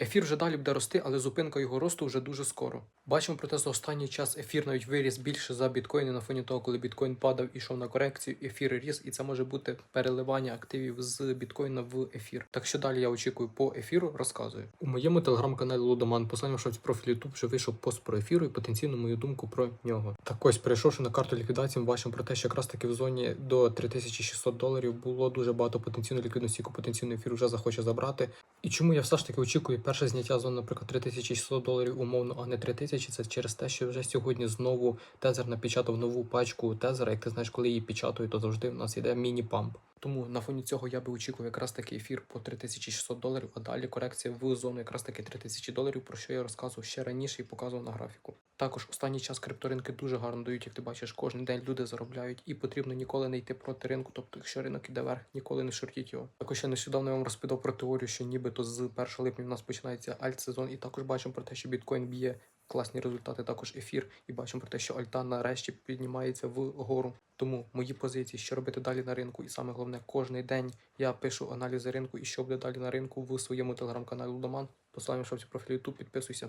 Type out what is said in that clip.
Ефір вже далі буде рости, але зупинка його росту вже дуже скоро. Бачимо, проте за останній час ефір навіть виріс більше за біткоїни на фоні того, коли біткоін падав і йшов на корекцію, ефір ріс, і це може бути переливання активів з біткоїна в ефір. Так що далі я очікую по ефіру, розказую. У моєму телеграм-каналі Лудоман, посилання в профіль YouTube вже вийшов пост про ефіру і потенційну мою думку про нього. Так ось, перейшовши на карту ліквідації, ми бачимо про те, що якраз таки в зоні до 3600 доларів було дуже багато потенційної ліквідності, яку потенційний ефір вже захоче забрати. І чому я все ж таки очікую перше зняття зони, наприклад, 3600 доларів умовно, а не 3000, це через те, що вже сьогодні знову тезер напечатав нову пачку тезера. Як ти знаєш, коли її печатають, то завжди в нас йде міні-памп. Тому на фоні цього я би очікував якраз таки ефір по 3600 доларів, а далі корекція в зону якраз таки 3000 доларів, про що я розказував ще раніше і показував на графіку. Також останній час крипторинки дуже гарно дають, як ти бачиш, кожен день люди заробляють, і потрібно ніколи не йти проти ринку. Тобто, якщо ринок іде вверх, ніколи не шортіть його. Також я нещодавно вам розповідав про теорію, що нібито з 1 липня в нас починається альт-сезон, і також бачимо про те, що біткоін б'є класні результати, також ефір, і бачимо про те, що альта нарешті піднімається вгору. Тому мої позиції, що робити далі на ринку, і саме головне, кожний день я пишу аналізи ринку і що буде далі на ринку в своєму телеграм-каналі Лудоман. Посилання в шапці профілю YouTube, підписуйся.